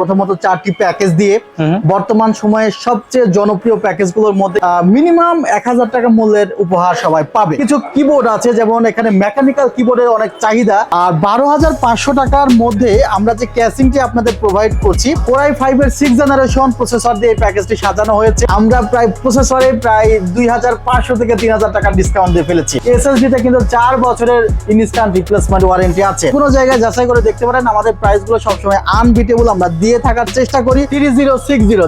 প্রথমত চারটি প্যাকেজ দিয়ে বর্তমান সময়ে সবচেয়ে জনপ্রিয় প্যাকেজগুলোর মধ্যে মিনিমাম এক হাজার টাকা মূল্যের উপহার সবাই পাবে। কিছু কিবোর্ড আছে যেমন এখানে মেকানিক্যাল কিবোর্ডের অনেক চাহিদা। আর বারো হাজার পাঁচশো টাকার মধ্যে আমরা যে ক্যাসিংটি আপনাদের প্রোভাইড করছি কোরাই ফাইভ এর সিক্স জেনারেশন প্রসেসর দিয়ে এই প্যাকেজটি সাজানো হয়েছে। আমরা প্রায় প্রসেসরে প্রায় দুই হাজার পাঁচশো থেকে তিন হাজার টাকার ডিসকাউন্ট দিয়ে ফেলেছি। এসএসডি তে কিন্তু চার বছরের ইনস্ট্যান্ট রিপ্লেসমেন্ট ওয়ারেন্টি আছে। কোনো জায়গায় যাচাই করে দেখতে পারেন আমাদের প্রাইসগুলো সবসময় আনবিটেবল আমরা দিয়ে থাকার চেষ্টা করি। থ্রি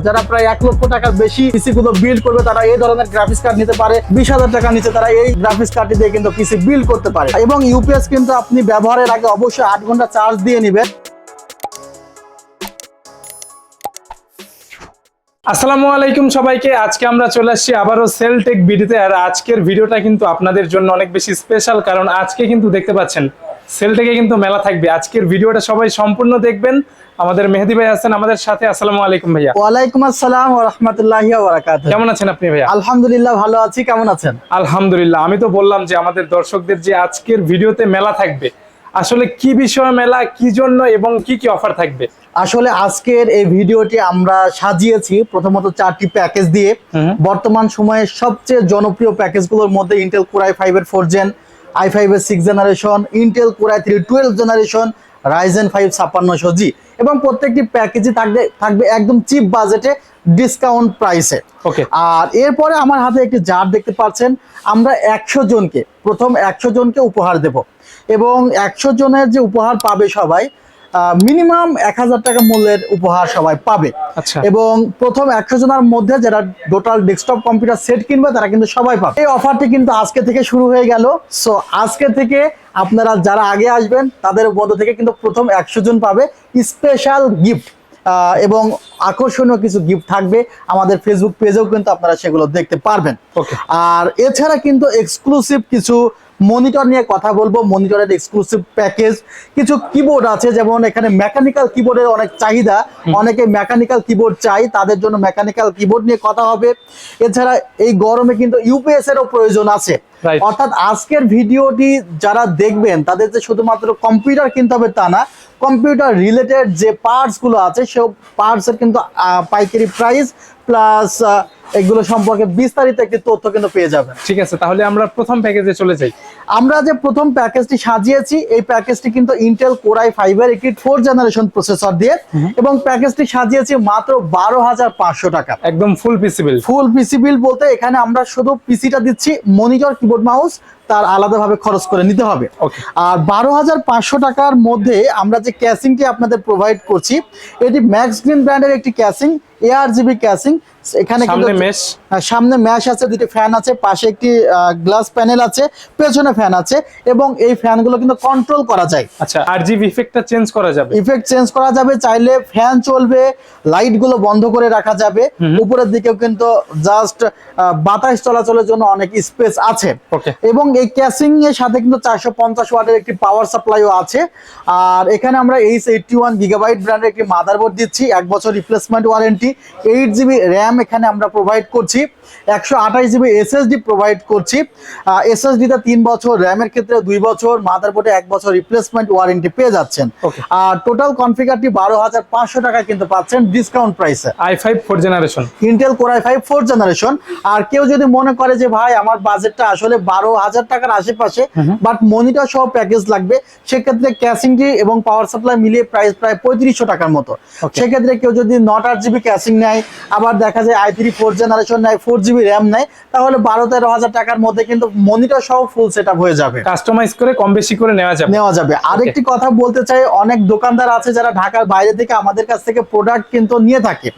যারা প্রায় এক লক্ষ টাকার বেশি পিসি গুলো বিল্ড করবে, তারা এই ধরনের গ্রাফিক্স কার্ড নিতে পারে। বিশ হাজার টাকার নিচে তারা এই গ্রাফিক্স কার্ডটি দিয়ে কিন্তু পিসি বিল্ড করতে পারে। এবং ইউপিএস কিন্তু আপনি ব্যবহারের আগে অবশ্যই আট ঘণ্টা চার্জ দিয়ে নেবেন। আসসালামু আলাইকুম সবাইকে। আজকে আমরা চলে আসছি আবারও সেলটেক ভিডিওতে আর আজকের ভিডিওটা কিন্তু আপনাদের জন্য অনেক বেশি স্পেশাল কারণ আজকে কিন্তু দেখতে পাচ্ছেন সেলটেকে কিন্তু মেলা থাকবে। আজকের ভিডিওটা সবাই সম্পূর্ণ দেখবেন। আমাদের মেহেদি ভাই আছেন আমাদের সাথে। আসসালামু আলাইকুম ভাইয়া। ওয়ালাইকুম আসসালাম ও রহমতুল্লাহি বারাকাত কেমন আছেন আপনি ভাইয়া? আলহামদুলিল্লাহ ভালো আছি কেমন আছেন? আলহামদুলিল্লাহ আমি তো বললাম যে আমাদের দর্শকদের যে আজকের ভিডিওতে মেলা থাকবে আসলে কি বিষয় মেলা কি জন্য এবং কি কি অফার থাকবে? আসলে আজকের এই ভিডিওটি আমরা সাজিয়েছি প্রথমত চারটি প্যাকেজ দিয়ে। বর্তমান সময়ে সবচেয়ে জনপ্রিয় প্যাকেজগুলোর মধ্যে ইন্টেল কোরাই ফাইভ এর ফোর জেন আই ফাইভ এর six generation Intel core i three twelve generation Ryzen five ছাপ্পান্নশো G এবং প্রত্যেকটি প্যাকেজই থাকবে থাকবে একদম চিপ বাজেটে ডিসকাউন্ট প্রাইসে ওকে আর এরপরে আমার হাতে একটি জার দেখতে পাচ্ছেন। আমরা একশো জনকে প্রথম একশো জনকে উপহার দেব। এবং একশো জনের যে উপহার পাবে সবাই মিনিমাম এক হাজার টাকা মূল্যের উপহার সবাই পাবে। আচ্ছা। এবং প্রথম একশো জনের মধ্যে যারা টোটাল ডেস্কটপ কম্পিউটার সেট কিনবে তারা কিন্তু সবাই পাবে। এই অফারটি কিন্তু আজকে থেকে শুরু হয়ে গেল। সো আজকে থেকে আপনারা যারা আগে আসবেন তাদের মধ্য থেকে কিন্তু প্রথম একশো জন পাবে স্পেশাল গিফট এবং আকর্ষণীয় কিছু গিফট থাকবে। আমাদের ফেসবুক পেজেও কিন্তু আপনারা সেগুলো দেখতে পারবেন। আর এছাড়া কিন্তু এক্সক্লুসিভ কিছু মনিটর নিয়ে কথা বলব মনিটরের এক্সক্লুসিভ প্যাকেজ কিছু কিবোর্ড আছে যেমন এখানে মেকানিক্যাল কিবোর্ডের অনেক চাহিদা। অনেকে মেকানিক্যাল কিবোর্ড চাই তাদের জন্য মেকানিক্যাল কিবোর্ড নিয়ে কথা হবে। এছাড়া এই গরমে কিন্তু ইউপিএস এরও প্রয়োজন আছে। অর্থাৎ আজকের ভিডিওটি যারা দেখবেন তাদের যে শুধুমাত্র কম্পিউটার কিনতে হবে তা না কম্পিউটার রিলেটেড যে পার্টসগুলো আছে সব পার্টস এর কিন্তু পাইকারি প্রাইস প্লাস এগুলো সম্পর্কে বিস্তারিত একটি তথ্য কিন্তু পেয়ে যাবেন। ঠিক আছে তাহলে আমরা প্রথম প্যাকেজে চলে যাই। আমরা যে প্রথম প্যাকেজটি সাজিয়েছি এই প্যাকেজটি কিন্তু ইন্টেল কোরাই ফাইভের একটি ফোর জেনারেশন প্রসেসর দিয়ে এবং প্যাকেজটি সাজিয়েছি মাত্র বারো হাজার পাঁচশো টাকা। একদম ফুল পিসিবল ফুল পিসি বিল বলতে এখানে আমরা শুধু পিসিটা দিচ্ছি মনিটর কিবোর্ড মাউস তার আলাদাভাবে খরচ করে নিতে হবে। আর বারো হাজার পাঁচশো টাকার মধ্যে আমরা যে ক্যাসিংটি আপনাদের প্রোভাইড করছি এটি ম্যাক্স গ্রিন ব্র্যান্ডের একটি ক্যাসিং এআর জিবি ক্যাসিং এখানে কিন্তু সামনে মেশ সামনে ম্যাশ আছে দুটি ফ্যান আছে পাশে একটি গ্লাস প্যানেল আছে পেছনে ফ্যান আছে এবং এই ফ্যানগুলো কিন্তু কন্ট্রোল করা যায়। আচ্ছা আর জিবি ইফেক্টটা চেঞ্জ করা যাবে। ইফেক্ট চেঞ্জ করা যাবে চাইলে ফ্যান চলবে লাইটগুলো বন্ধ করে রাখা যাবে। উপরের দিকেও কিন্তু জাস্ট বাতাস চলাচলের জন্য অনেক স্পেস আছে। এবং এই ক্যাসিং এর সাথে কিন্তু চারশো পঞ্চাশ ওয়াটের একটি পাওয়ার সাপ্লাইও আছে। আর এখানে আমরা এইচ এইটটি ওয়ান গিগাবাইট ব্র্যান্ডের একটি মাদারবোর্ড দিচ্ছি এক বছর replacement warranty eight GB RAM এখানে আমরা প্রোভাইড করছি। একশো আঠাশ জিবি এসএসডি প্রোভাইড করছি। এসএসডিতে তিন বছর র্যামের ক্ষেত্রে দুই বছর মাদারবোর্ডে এক বছর রিপ্লেসমেন্ট ওয়ারেন্টি পেয়ে যাচ্ছেন। আর টোটাল কনফিগারটি বারো হাজার পাঁচশো টাকা কিন্তু পাচ্ছেন ডিসকাউন্ট প্রাইসে I five four generation Intel core i five four generation আর কেউ যদি মনে করে যে ভাই আমার বাজেটটা আসলে বারো হাজার টাকার আশেপাশে বাট মনিটর সহ প্যাকেজ লাগবে সেক্ষেত্রে ক্যাসিংটি এবং পাওয়ার সাপ্লাই মিলিয়ে প্রাইস প্রায় পঁয়ত্রিশশো টাকার মতো। সেক্ষেত্রে কেউ যদি নট আট জিবি ক্যাসিং নেয় আবার দেখা যায় আই থ্রি ফোর জেনারেশন নেয় ফোর জিবি র্যাম নেয় তাহলে বারো তেরো হাজার টাকার মধ্যে কিন্তু মনিটর সহ ফুল সেট হয়ে যাবে। কাস্টমাইজ করে কম বেশি করে নেওয়া যাবে। নেওয়া যাবে। আরেকটি কথা বলতে চাই অনেক দোকানদার আছে যারা ঢাকার বাইরে থেকে আমাদের কাছ থেকে প্রোডাক্ট কিন্তু নিয়ে থাকে।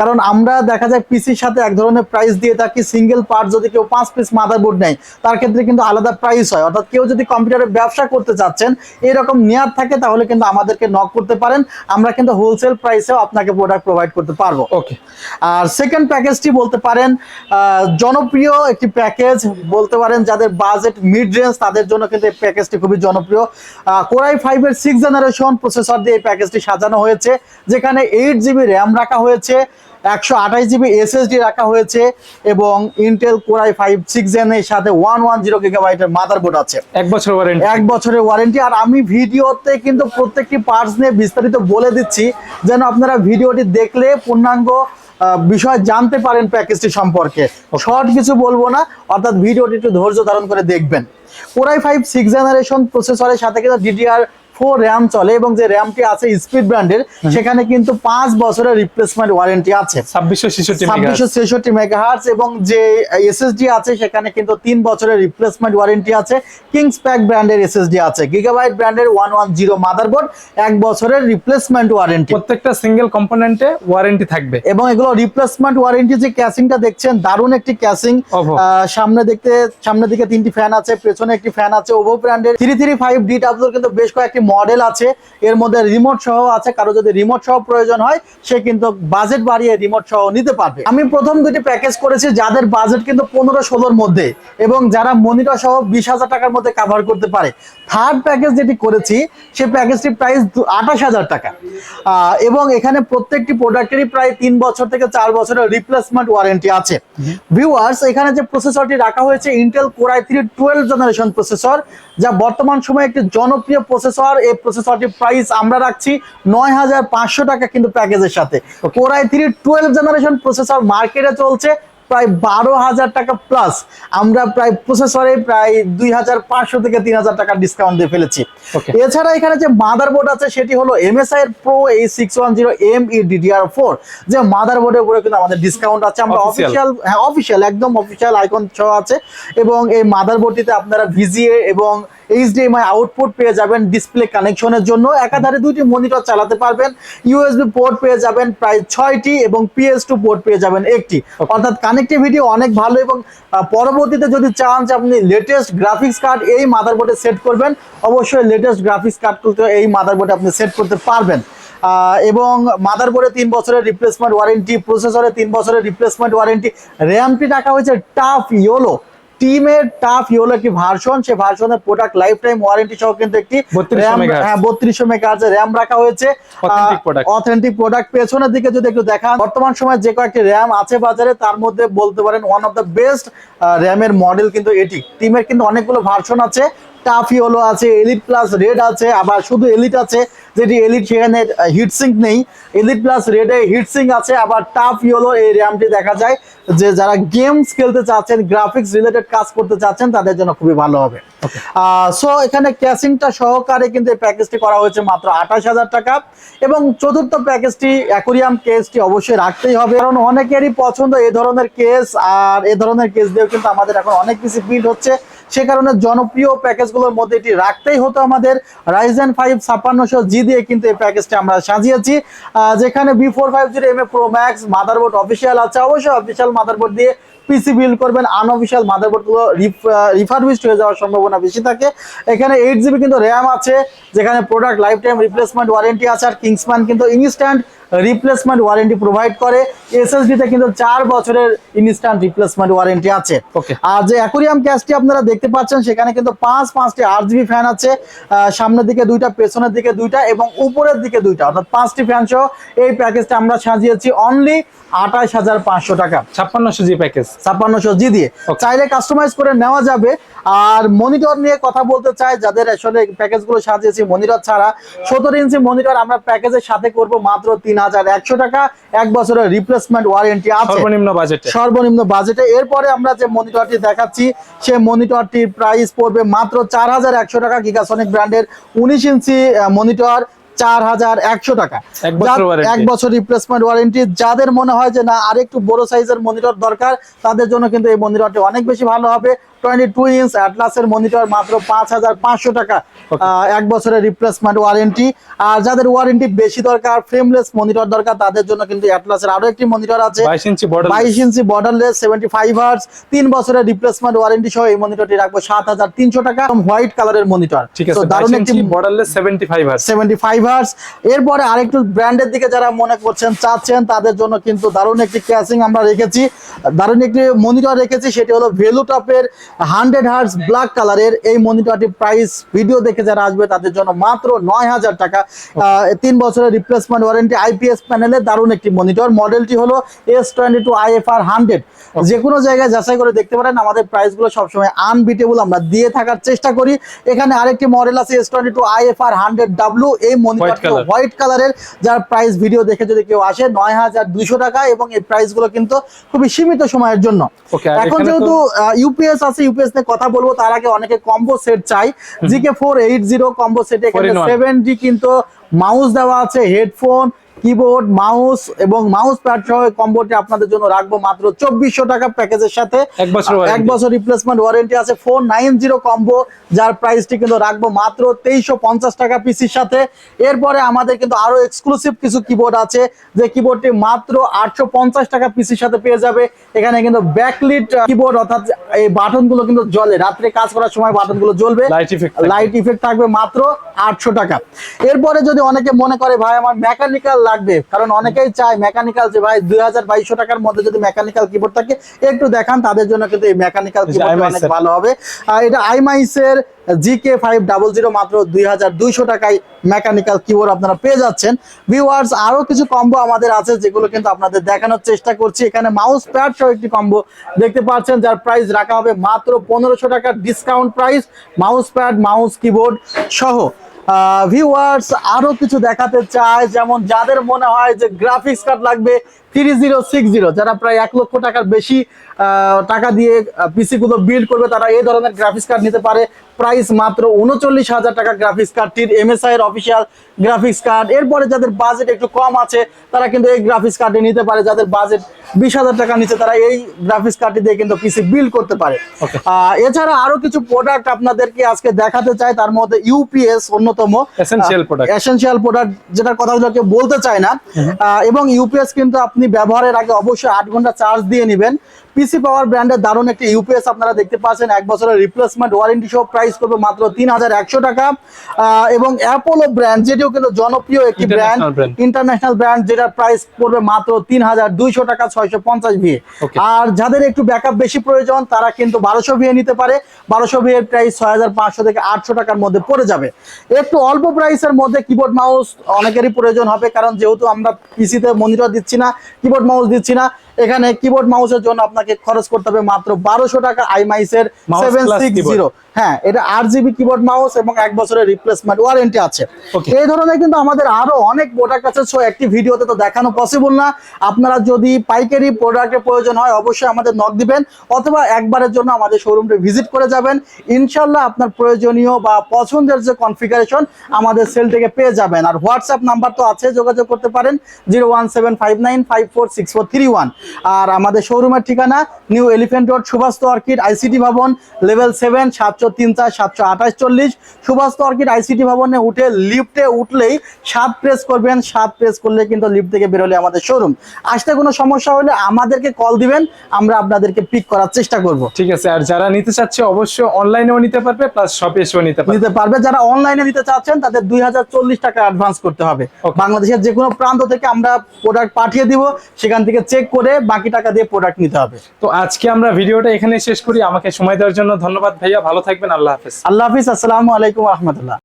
কারণ আমরা দেখা যায় পিসির সাথে এক ধরনের প্রাইস দিয়ে থাকি সিঙ্গেল পার্ট যদি কেউ পাঁচ পিস মাদারবোর্ড নেয় তার ক্ষেত্রে কিন্তু আলাদা প্রাইস হয়। অর্থাৎ কেউ যদি কম্পিউটারের ব্যবসা করতে চাচ্ছেন এরকম নেয়ার থাকে তাহলে কিন্তু আমাদেরকে নক করতে পারেন। আমরা কিন্তু হোলসেল প্রাইসেও আপনাকে প্রোডাক্ট প্রোভাইড করতে পারব। ওকে আর সেকেন্ড প্যাকেজটি বলতে পারেন জনপ্রিয় একটি প্যাকেজ বলতে পারেন যাদের বাজেট মিড রেঞ্জ তাদের জন্য কিন্তু এই প্যাকেজটি খুবই জনপ্রিয়। কোরাই ফাইভের সিক্স জেনারেশন প্রসেসর দিয়ে এই প্যাকেজটি সাজানো হয়েছে যেখানে এইট জিবি র্যাম রাখা হয়েছে একশো আঠাশ জিবি এসএসডি রাখা হয়েছে এবং Intel core i five six জেনের সাথে ওয়ান ওয়ান জিরো গিগাবাইটের মাদারবোর্ড আছে। এক বছর ওয়ারেন্টি এক বছরের ওয়ারেন্টি আর আমি ভিডিওতে কিন্তু প্রত্যেকটি পার্টস নিয়ে বিস্তারিত বলে দিচ্ছি যেন আপনারা ভিডিওটি দেখলে পূর্ণাঙ্গ বিষয় জানতে পারেন প্যাকেজটি সম্পর্কে। শর্ট কিছু বলব না অর্থাৎ ভিডিওটি একটু ধৈর্য ধারণ করে দেখবেন। কোরাই ফাইভ সিক্স জেনারেশন প্রসেসরের সাথে কিন্তু ডিডিআর ফোর র্যাম চলে এবং যে র্যামটি আছে স্পিড ব্র্যান্ডের সেখানে কিন্তু পাঁচ বছরের রিপ্লেসমেন্ট ওয়ারেন্টি আছে। ছাব্বিশশো ছেষট্টি মেগাহার্টস এবং যে এসএসডি আছে সেখানে কিন্তু তিন বছরের রিপ্লেসমেন্ট ওয়ারেন্টি আছে। কিংস প্যাক ব্র্যান্ডের এসএসডি আছে। গিগাবাইট ব্র্যান্ডের ওয়ান ওয়ান জিরো মাদারবোর্ড এক বছরের রিপ্লেসমেন্ট ওয়ারেন্টি প্রত্যেকটা সিঙ্গেল কম্পোনেন্টে ওয়ারেন্টি থাকবে। এবং এগুলো রিপ্লেসমেন্ট ওয়ারেন্টি যে ক্যাসিংটা দেখছেন দারুণ একটি ক্যাসিং। সামনে দেখতে সামনের দিকে তিনটি ফ্যান আছে পেছনে একটি ফ্যান আছে। ওভো ব্র্যান্ডের থ্রি থ্রি ফাইভ ডি ডাব্লিউর কিন্তু বেশ কয়েকটি মডেল আছে, এর মধ্যে রিমোট সহ আছে, কারও যদি রিমোট সহ প্রয়োজন হয়, সে কিন্তু বাজেট বাড়িয়ে রিমোট সহ নিতে পারবে। আমি প্রথম দুটি প্যাকেজ করেছি, যাদের বাজেট কিন্তু পনেরো ষোলোর মধ্যে, এবং যারা মনিটর সহ বিশ হাজার টাকার মধ্যে কাভার করতে পারে। থার্ড প্যাকেজ যেটি করেছি সেই প্যাকেজটির প্রাইস আঠাশ হাজার টাকা। এবং এখানে প্রত্যেকটি প্রোডাক্টেরই প্রায় তিন বছর থেকে চার বছরের রিপ্লেসমেন্ট ওয়ারেন্টি আছে। ভিউয়ার্স এখানে যে প্রসেসরটি রাখা হয়েছে Intel core i three twelve generation processor যা বর্তমান সময়ে একটি জনপ্রিয় প্রসেসর এই প্রসেসরটির প্রাইস আমরা রাখছি নয় হাজার পাঁচশো টাকা কিন্তু প্যাকেজের সাথে। Core i three twelve generation processor মার্কেটে চলছে প্রায় বারো হাজার টাকা প্লাস আমরা প্রায় প্রসেসরে প্রায় দুই হাজার পাঁচশো থেকে তিন হাজার টাকা ডিসকাউন্ট দিয়ে ফেলেছি। এছাড়া এখানে যে মাদারবোর্ড আছে সেটি হলো এমএসআই এর প্রো এই six one zero M E DDR four যে মাদারবোর্ডের উপরে কিন্তু আমাদের ডিসকাউন্ট আছে। আমরা অফিসিয়াল হ্যাঁ অফিসিয়াল একদম অফিসিয়াল আইকন সহ আছে। এবং এই মাদারবোর্ডটিতে আপনারা ভিজিএ এবং এইচডিএমআই আউটপুট পেয়ে যাবেন ডিসপ্লে কানেকশনের জন্য। একাধারে দুইটি মনিটর চালাতে পারবেন। ইউএসবি পোর্ট পেয়ে যাবেন প্রায় ছয়টি এবং পিএস টু পোর্ট পেয়ে যাবেন একটি। অর্থাৎ কানেক্টিভিটি অনেক ভালো এবং পরবর্তীতে যদি চান যে আপনি লেটেস্ট গ্রাফিক্স কার্ড এই মাদারবোর্ডে সেট করবেন অবশ্যই লেটেস্ট গ্রাফিক্স কার্ড এই মাদারবোর্ডে আপনি সেট করতে পারবেন। এবং মাদারবোর্ডে তিন বছরের রিপ্লেসমেন্ট ওয়ারেন্টি প্রসেসরে তিন বছরের রিপ্লেসমেন্ট ওয়ারেন্টি র্যামটি রাখা হয়েছে টাফ ইয়োলো টিমের টাফ ইয়েলো একটি ভার্সন সে ভার্সনের প্রোডাক্ট লাইফ টাইম ওয়ারেন্টি সহ কিন্তু একটি 3200 র্যাম megahertz। বত্রিশশো মেগাহার্জ র্যাম রাখা হয়েছে। অথেন্টিক প্রোডাক্ট পেছনের দিকে যদি একটু দেখান বর্তমান সময় যে কয়েকটি র্যাম আছে বাজারে তার মধ্যে বলতে পারেন ওয়ান অফ দ্য বেস্ট র্যামের মডেল কিন্তু এটি। টিমের কিন্তু অনেকগুলো ভার্সন আছে। টাফি হলো আছে এলিট প্লাস রেড আছে আবার শুধু এলিট আছে যেটি এলিট সেখানে হিটসিঙ্ক নেই। এলিট প্লাস রেডে হিটসিঙ্ক আছে আবার টাফ ইয়েলো এই র্যামটি দেখা যায় যে যারা গেমস খেলতে চাচ্ছেন গ্রাফিক্স রিলেটেড কাজ করতে চাচ্ছেন তাদের জন্য খুবই ভালো হবে। সো এখানে ক্যাসিংটা সহকারে কিন্তু এই প্যাকেজটি করা হয়েছে মাত্র আঠাশ হাজার টাকা এবং চতুর্থ প্যাকেজটি অ্যাকোরিয়াম কেসটি অবশ্যই রাখতেই হবে। কারণ অনেকেরই পছন্দ এ ধরনের কেস আর এ ধরনের কেস দিয়েও কিন্তু আমাদের এখন অনেক কিছু বিল্ড হচ্ছে। সে কারণে জনপ্রিয় প্যাকেজগুলোর মধ্যে এটি রাখতেই হতো আমাদের রাইজেন ফাইভ ছাপ্পান্নশো জি দিয়ে কিন্তু এই প্যাকেজটি আমরা সাজিয়েছি। যেখানে B four five zero M A pro max motherboard official আছে। অবশ্যই অফিসিয়াল মাদারবোর্ড দিয়ে পিসি বিল্ড করবেন। আনঅফিসিয়াল মাদারবোর্ডগুলো রিফারবিশড হয়ে যাওয়ার সম্ভাবনা বেশি থাকে। এখানে এইট জিবি কিন্তু র্যাম আছে, যেখানে product life time replacement warranty আছে। আর কিংসম্যান কিন্তু ইনস্ট্যান্ট রিপ্লেসমেন্ট ওয়ারেন্টি প্রোভাইড করে। এসএসডিতে কিন্তু চার বছরের ইনস্ট্যান্ট রিপ্লেসমেন্ট ওয়ারেন্টি আছে. আর যে অ্যাকোরিয়াম ক্যাশটি আপনারা দেখতে পাচ্ছেন সেখানে কিন্তু পাঁচ পাঁচটি আট জিবি ফ্যান আছে। সামনের দিকে দুইটা পেছনের দিকে দুইটা এবং উপরের দিকে দুইটা। অর্থাৎ পাঁচটি ফ্যান সহ এই প্যাকেজটা আমরা সাজিয়েছি অনলি আঠাশ হাজার পাঁচশো টাকা। ছাপ্পান্নশো জি প্যাকেজ ছাপ্পান্নশো জি দিয়ে। চাইলে কাস্টমাইজ করে নেওয়া যাবে। আর মনিটর নিয়ে কথা বলতে চাই যাদের আসলে প্যাকেজগুলো সাজিয়েছি মনিটর ছাড়া সতেরো ইঞ্চি মনিটর আমরা প্যাকেজের সাথে করব মাত্র তিন হাজার একশো টাকা এক বছরের রিপ্লেসমেন্ট ওয়ারেন্টি আছে। সর্বনিম্ন বাজেটে সর্বনিম্ন বাজেটে এরপরে আমরা যে মনিটরটি দেখাচ্ছি সেই মনিটরটির প্রাইস পড়বে মাত্র চার হাজার একশো টাকা গিগাসনিক ব্র্যান্ডের উনিশ ইঞ্চি মনিটর চার হাজার একশো টাকা। বছর। এক বছর রিপ্লেসমেন্ট ওয়ারেন্টি যাদের মনে হয় যে না আরেকটু বড় সাইজের মনিটর দরকার তাদের জন্য কিন্তু এই মনিটরটি অনেক বেশি ভালো হবে। টোয়েন্টি টু ইঞ্চ অ্যাটলাসের মনিটর মাত্র পাঁচ হাজার পাঁচশো টাকা এক বছরের রিপ্লেসমেন্ট ওয়ারেন্টি আর যাদের ওয়ারেন্টি বেশি দরকার ফ্রেমলেস মনিটর দরকার তাদের জন্য কিন্তু অ্যাটলাসের আরও একটি মনিটর আছে। বাইশ ইঞ্চি বর্ডারলেস সেভেন্টি ফাইভ হার্স তিন বছরের রিপ্লেসমেন্ট ওয়ারেন্টি সহ এই মনিটরটি রাখব সাত হাজার তিনশো টাকা হোয়াইট কালারের মনিটর ঠিক আছে দারুণ একটি বর্ডারলেস সেভেন্টি ফাইভ আর সেভেন্টি ফাইভ হার্স এরপরে আরেকটু ব্র্যান্ডের দিকে যারা মনে করছেন চাচ্ছেন তাদের জন্য কিন্তু দারুণ একটি ক্যাসিং আমরা রেখেছি। দারুণ একটি মনিটর রেখেছি সেটি হলো ভেলু টপের হান্ড্রেড হার্স ব্ল্যাক কালারের এই মনিটরটি প্রাইস ভিডিও দেখে যারা আসবে তাদের জন্য মাত্র নয় হাজার টাকা। তিন বছরের রিপ্লেসমেন্ট ওয়ারেন্টি আইপিএস প্যানেলে দারুণ একটি মনিটর। মডেলটি হলো S twenty two IFR hundred যে কোনো জায়গায় যাচাই করে দেখতে পারেন আমাদের প্রাইসগুলো সবসময় আনবিটেবল আমরা দিয়ে থাকার চেষ্টা করি। এখানে আরেকটি মডেল আছে S twenty two I F R hundred W এই মনিটরটি color। হোয়াইট কালারের যার প্রাইস ভিডিও দেখে যদি কেউ আসে নয় হাজার দুইশো টাকা এবং এই প্রাইসগুলো কিন্তু খুবই সীমিত সময়ের জন্য। এখন যেহেতু ইউপিএস আছে ইউপিএস নিয়ে কথা বলব তার আগে অনেকে কম্বো সেট চাই। GK four eight zero combo set এখানে 4 in 1 সেভেন জি কিন্তু মাউস দেওয়া আছে হেডফোন কিবোর্ড মাউস এবং মাউস প্যাড সহ কম্বোটি আপনাদের জন্য রাখব মাত্র চব্বিশশো টাকা প্যাকেজের সাথে। এক বছর এক বছর রিপ্লেসমেন্ট ওয়ারেন্টি আছে ফোর নাইন জিরো কম্বো যার প্রাইসটি কিন্তু রাখব মাত্র তেইশশো পঞ্চাশ টাকা পিসির সাথে। এরপরে আমাদের কিন্তু আরও এক্সক্লুসিভ কিছু কিবোর্ড আছে যে কিবোর্ডটি মাত্র আটশো পঞ্চাশ টাকা পিসির সাথে পেয়ে যাবে। এখানে কিন্তু ব্যাকলিট কিবোর্ড অর্থাৎ এই বাটনগুলো কিন্তু জ্বলে। রাত্রে কাজ করার সময় বাটনগুলো জ্বলবে। লাইট ইফেক্ট থাকবে। মাত্র আটশো টাকা। এরপরে যদি অনেকে মনে করে ভাই আমার মেকানিক্যাল লাগবে। কারণ অনেকেই চায় মেকানিক্যাল যে ভাই দুই হাজার বাইশশো টাকার মধ্যে যদি মেকানিক্যাল কিবোর্ড থাকে একটু দেখান তাদের জন্য কিন্তু এই মেকানিক্যাল কিবোর্ড অনেক ভালো হবে। আর এটা আইমাইসের জিকে ফাইভ ডাবল জিরো মাত্র দুই হাজার দুইশো টাকায় মেকানিক্যাল কিবোর্ড আপনারা পেয়ে যাচ্ছেন। ভিউয়ার্স আরও কিছু কম্বো আমাদের আছে যেগুলো কিন্তু আপনাদের দেখানোর চেষ্টা করছি। এখানে মাউস প্যাড সহ একটি কম্বো দেখতে পাচ্ছেন যার প্রাইস রাখা হবে মাত্র পনেরোশো টাকার discount price mouse pad mouse keyboard সহ। ভিউয়ার্স আরও কিছু দেখাতে চায় যেমন যাদের মনে হয় যে গ্রাফিক্স কার্ড লাগবে থ্রি জিরো সিক্স জিরো যারা প্রায় এক লক্ষ টাকার বেশি টাকা দিয়ে পিসি গুলো বিল্ড করবে তারা এই ধরনের গ্রাফিক্স কার্ড নিতে পারে। প্রাইস মাত্র উনচল্লিশ হাজার টাকা গ্রাফিক্স কার্ডটির এমএসআই এর অফিসিয়াল গ্রাফিক্স কার্ড এরপরে যাদের বাজেট একটু কম আছে তারা কিন্তু এই গ্রাফিক্স কার্ডটি নিতে পারে। যাদের বাজেট বিশ হাজার টাকা নিচে তারা এই গ্রাফিক্স কার্ডটি দিয়ে কিন্তু পিসি বিল্ড করতে পারে। এছাড়া আরও কিছু প্রোডাক্ট আপনাদেরকে আজকে দেখাতে চাই তার মধ্যে ইউপিএস অন্যতম product। এসেনশিয়াল প্রোডাক্ট যেটার কথা কেউ বলতে চায় না। এবং ইউপিএস কিন্তু আপনি ব্যবহারের আগে অবশ্যই আট ঘণ্টা চার্জ দিয়ে নেবেন। পিসি পাওয়ার ব্র্যান্ডের দারুণ একটি ইউপিএস আপনারা দেখতে পাচ্ছেন। এক বছরের রিপ্লেসমেন্ট ওয়ারেন্টি সহ প্রাইস করবে মাত্র তিন হাজার একশো টাকা। এবং অ্যাপোলো ব্র্যান্ড যেটিও কিন্তু জনপ্রিয় একটি ব্র্যান্ড ইন্টারন্যাশনাল ব্র্যান্ড যেটার প্রাইস পড়বে মাত্র তিন হাজার দুইশো টাকা ছয়শো পঞ্চাশ ভিএ আর যাদের একটু ব্যাকআপ বেশি প্রয়োজন তারা কিন্তু বারোশো ভিএ নিতে পারে। বারোশো ভিএর প্রাইস ছয় হাজার পাঁচশো থেকে আটশো টাকার মধ্যে পড়ে যাবে। একটু অল্প প্রাইসের মধ্যে কিবোর্ড মাউস অনেকেরই প্রয়োজন হবে কারণ যেহেতু আমরা পিসিতে মনিটর দিচ্ছি না কিবোর্ড মাউস দিচ্ছি না এখানে কিবোর্ড মাউসের জন্য আপনাকে খরচ করতে হবে মাত্র বারোশো টাকা আইমাইসের সেভেন সিক্স জিরো হ্যাঁ এটা আট জিবি কিবোর্ড মাউস এবং এক বছরের রিপ্লেসমেন্ট ওয়ারেন্টি আছে। এই ধরনের কিন্তু আমাদের আরও অনেক প্রোডাক্ট আছে সো একটি ভিডিওতে তো দেখানো পসিবল না। আপনারা যদি পাইকারি প্রোডাক্টের প্রয়োজন হয় অবশ্যই আমাদের নক দিবেন অথবা একবারের জন্য আমাদের শোরুমটা ভিজিট করে যাবেন। ইনশাল্লাহ আপনার প্রয়োজনীয় বা পছন্দের যে কনফিগারেশন আমাদের সেল থেকে পেয়ে যাবেন। আর হোয়াটসঅ্যাপ নাম্বার তো আছে যোগাযোগ করতে পারেন zero one seven five nine five four six four three one আর আমাদের শোরুমের ঠিকানা new elephant road Subhash orchid ICT ভবন লেভেল সেভেন সাতশো তিন চার সাতশো আঠাশ চল্লিশ। সুভাষ অর্কিড আইসিটি ভবনে উঠে লিফটে উঠলেই সাত প্রেস করবেন সাত প্রেস করলে কিন্তু লিফট থেকে বেরোলে আমাদের শোরুম আসতে কোনো সমস্যা হলে আমাদেরকে কল দিবেন আমরা আপনাদেরকে পিক করার চেষ্টা করব। ঠিক আছে আর যারা নিতে চাচ্ছে অবশ্যই অনলাইনেও নিতে পারবে প্লাস শপে এসেও নিতে পারবে। নিতে পারবে। যারা অনলাইনে নিতে চাচ্ছেন তাদের দুই হাজার চল্লিশ টাকা অ্যাডভান্স করতে হবে। বাংলাদেশের যে কোনো প্রান্ত থেকে আমরা প্রোডাক্ট পাঠিয়ে দিব সেখান থেকে চেক করে বাকি টাকা দিয়ে প্রোডাক্ট নিতে হবে। তো আজকে আমরা ভিডিওটা এখানে শেষ করি। আমাকে সময় দেওয়ার জন্য ধন্যবাদ ভাইয়া ভালো থাকবেন আল্লাহ হাফেজ আল্লাহ হাফিজ আসসালামু আলাইকুম রহমতুল্লাহ